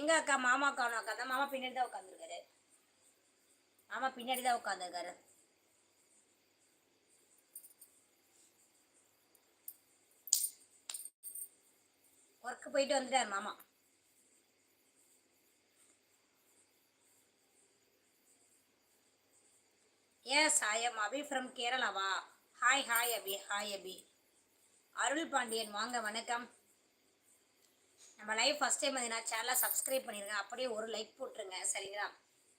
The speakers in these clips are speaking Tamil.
எங்க அக்கா? மாமா காணும் அக்கா. தான் மாமா பின்னாடி தான் உட்காந்துருக்காரு மாமா பின்னாடி தான் உட்காந்துருக்காரு ஒர்க்கு போயிட்டு வந்துட்டார் மாமா. Yes I am Abhi from கேரளாவா hi hi Abhi hi Abhi Arul Pandian வாங்க வணக்கம். நம்ம லைவ் ஃபஸ்ட் டைம் எதுனா நான் சேனலை சப்ஸ்கிரைப் பண்ணிடுங்க அப்படியே ஒரு லைக் போட்டுருங்க சரிங்களா?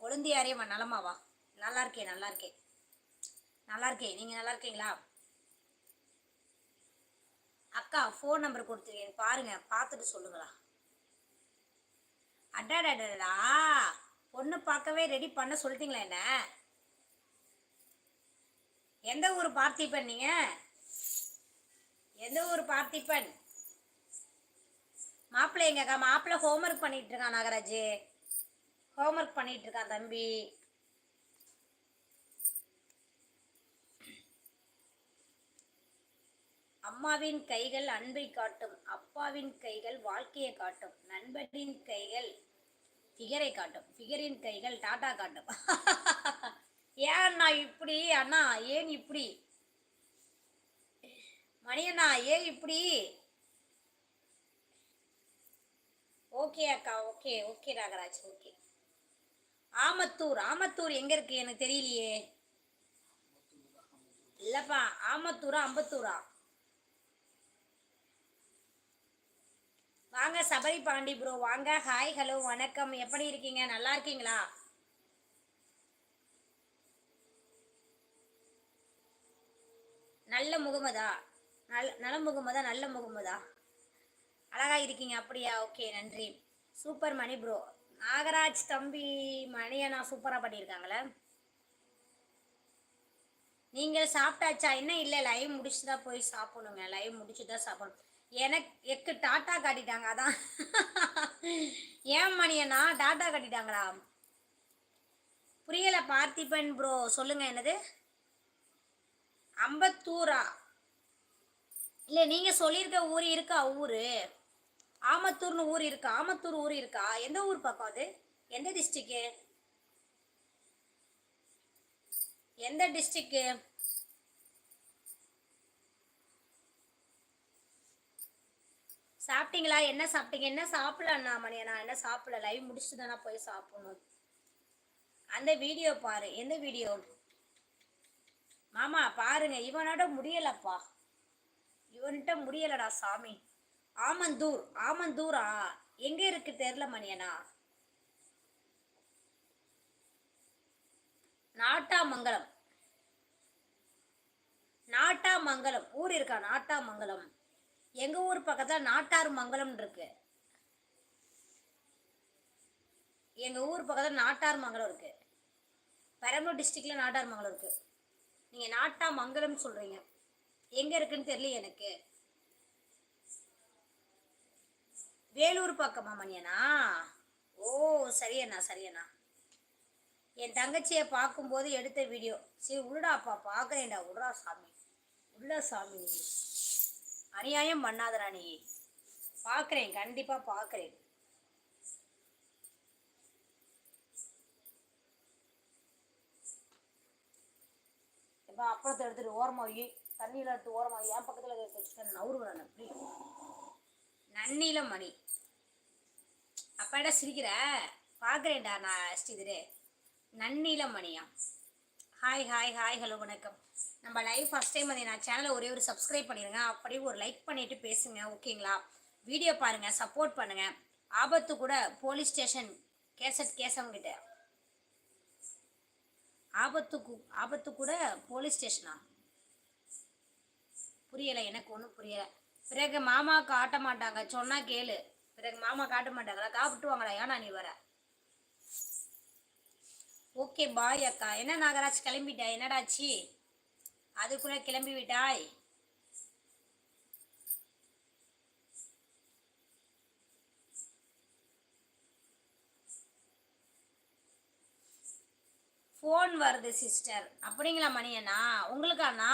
கொழுந்தியாரே நலமாவா நல்லா இருக்கேன் நல்லா இருக்கேன் நல்லா இருக்கேன் நீங்கள் நல்லா இருக்கீங்களா? அக்கா ஃபோன் நம்பர் கொடுத்துருக்கேன். பாருங்க பார்த்துட்டு சொல்லுங்களா? அடாடாடா பொண்ணு பார்க்கவே ரெடி பண்ண சொல்லிட்டீங்களா என்ன? எந்த ஊர் பார்த்திபன் நீங்கள் எந்த ஊர் பார்த்திபன்? மாப்பிள்ளை எங்கக்கா? மாப்பிள்ளை ஹோம்ஒர்க் பண்ணிட்டு இருக்கான் நாகராஜ். ஹோம்ஒர்க் பண்ணிட்டு இருக்கான் தம்பி. அம்மாவின் கைகள் அன்பை காட்டும் அப்பாவின் கைகள் வாழ்க்கையை காட்டும் நண்பனின் கைகள் ஃபிகரை காட்டும் ஃபிகரின் கைகள் டாட்டா காட்டும். ஏன் அண்ணா இப்படி? அண்ணா ஏன் இப்படி? மணியண்ணா ஏன் இப்படி? ஓகே அக்கா okay okay Nagaraj okay. Amathur Amathur எங்க இருக்கு எனக்கு தெரியலையே. இல்லப்பா ஆமத்தூரா அம்பத்தூரா? வாங்க சபரி பாண்டி ப்ரோ வாங்க. ஹாய் ஹலோ வணக்கம். எப்படி இருக்கீங்க? நல்லா இருக்கீங்களா? நல்ல முகமதா? நல்ல நல்ல முகமதா நல்ல முகமதா? அழகா இருக்கீங்க. அப்படியா? ஓகே நன்றி. சூப்பர் மணி ப்ரோ நாகராஜ் தம்பி மணியண்ணா சூப்பராக பண்ணியிருக்காங்களே. நீங்கள் சாப்பிட்டாச்சா? என்ன இல்லை லைவ் முடிச்சு தான் போய் சாப்பிடணுங்க. லைவ் முடிச்சு தான் சாப்பிடணும். எனக்கு எக்கு டாட்டா காட்டிட்டாங்க அதான். ஏன் மணியண்ணா டாட்டா காட்டிட்டாங்களா? புரியல பார்த்திபன் ப்ரோ சொல்லுங்க என்னது? அம்பத்தூரா? இல்லை நீங்கள் சொல்லியிருக்க ஊர் இருக்கா? ஊர். ஆமத்தூர்னு ஊர் இருக்கா ஆமத்தூர் ஊர் இருக்கா? எந்த ஊர் பக்கம் அது? எந்த டிஸ்ட்ரிக்கு எந்த டிஸ்ட்ரிக்கு சாப்பிட்டீங்களா? என்ன சாப்பிட்டீங்க? என்ன சாப்பிடலண்ணா மணியா நான் என்ன சாப்பிடல? லைவ் முடிச்சுட்டு தானே போய் சாப்பிடணும். அந்த வீடியோ பாரு. எந்த வீடியோ மாமா பாருங்க. இவனோட முடியலப்பா. இவன்கிட்ட முடியலடா சாமி. ஆமந்தூர் ஆமந்தூரா? எங்கே இருக்கு தெரில மணியனா? நாட்டாமங்கலம். நாட்டாமங்கலம். ஊர் இருக்கா நாட்டாமங்கலம்? எங்கள் ஊர் பக்கத்தில் நாட்டார் மங்கலம் இருக்கு. எங்கள் ஊர் பக்கத்தில் நாட்டார் மங்கலம் இருக்கு. பெரம்பலூர் டிஸ்ட்ரிக்டில் நாட்டார் மங்கலம் இருக்கு. நீங்கள் நாட்டாமங்கலம்னு சொல்கிறீங்க எங்கே இருக்குன்னு தெரியல எனக்கு. வேலூர் பக்கமா மணியண்ணா ஓ சரியண்ணா சரியண்ணா. என் தங்கச்சியை பார்க்கும்போது எடுத்த வீடியோ சரி உள்ளடாப்பா பார்க்குறேன்டா. உருடா சாமி. உள்ள சாமி நீ. அநியாயம் பண்ணாதடா நீ. பார்க்குறேன் கண்டிப்பாக பார்க்குறேன். இப்போ அப்பளத்தை எடுத்துட்டு ஓரமாக தண்ணியில் எடுத்து ஓரமாக என் பக்கத்தில் வச்சுட்டு நவுருவேன் நான் நன்னிலமணி நன்னில மணி. அப்பாடா சிரிக்கிற? பார்க்குறேன்டா நான் ஸ்ரீதரே நன்னில மணியா? ஹாய் ஹாய் ஹாய் ஹலோ வணக்கம். நம்ம லைவ் ஃபஸ்ட் டைம் வந்து நான் சேனலை ஒரே ஒரு சப்ஸ்கிரைப் பண்ணிடுங்க அப்படியே ஒரு லைக் பண்ணிட்டு பேசுங்க ஓகேங்களா வீடியோ பாருங்கள் சப்போர்ட் பண்ணுங்கள் ஆபத்து கூட போலீஸ் ஸ்டேஷன் கேசட் கேசவங்கிட்ட. ஆபத்துக்கு ஆபத்து கூட போலீஸ் ஸ்டேஷனா புரியலை எனக்கு ஒன்றும் புரியலை. பிறகு மாமா காட்ட மாட்டாங்க. சொன்னா கேளு. பிறகு மாமா காட்ட மாட்டாங்களா? காப்பிட்டுவாங்களா? ஏன்னா நீ வர? ஓகே பாய் அக்கா. என்ன நாகராஜ் கிளம்பிட்டா? என்னடாச்சு அதுக்குள்ள கிளம்பி விட்டாய். ஃபோன் வருது சிஸ்டர் அப்படிங்களா மணியண்ணா உங்களுக்காண்ணா?